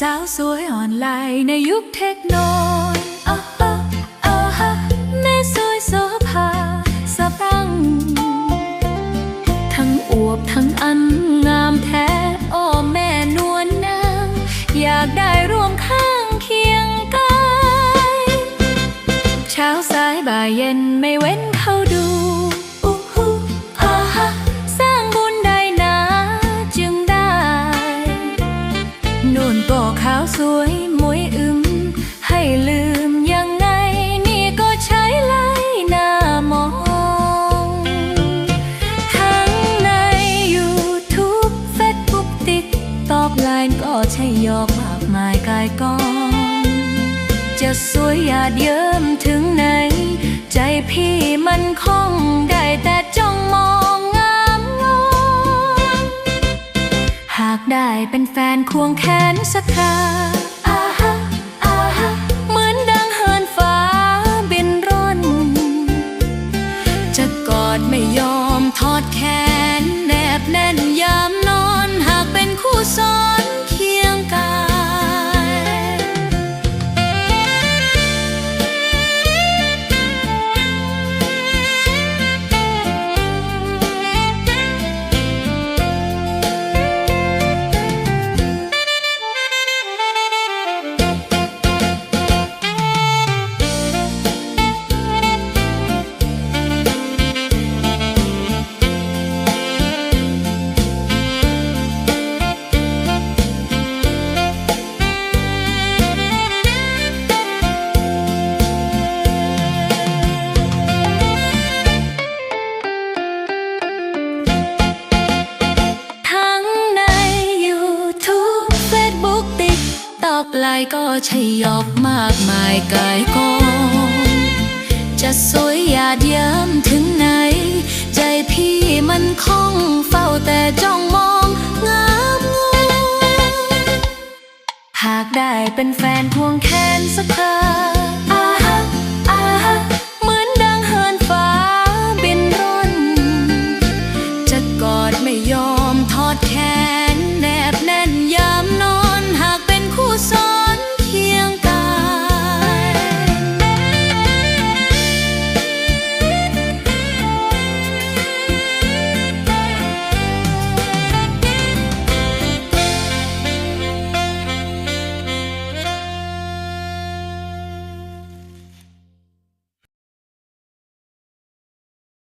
สาวสวยออนไหลในยุคเทคโนโลยีอ่าฮะอ่าฮะแม่สวยโสภาสะพรัง ทั้งอวบทั้งอันงามแท้อ้อแม่นวลนางอยากได้ร่วมข้างเคียงกายเช้าสายบ่ายเย็นไม่เว้นเขา สวยมวยอึมให้ลืมยังไงนี่ก็ใช้ไล่หน้ามอง ทั้งใน YouTube Facebook ติ๊กตอกไลน์ก็ใช่ยอกมากมายกายกอง จะสวยหยาดเยิ้มถึงไหน ใจพี่ ได้เป็นแฟนควงแขนสักครา อกไลน์ก็ใช่หยอกมากมายกายกองจะสวยหยาดเยิ้มถึงไหน ใจพี่มันคงเฝ้าแต่จ้องมองงามงามหากได้เป็นแฟนพวงแขนสักครา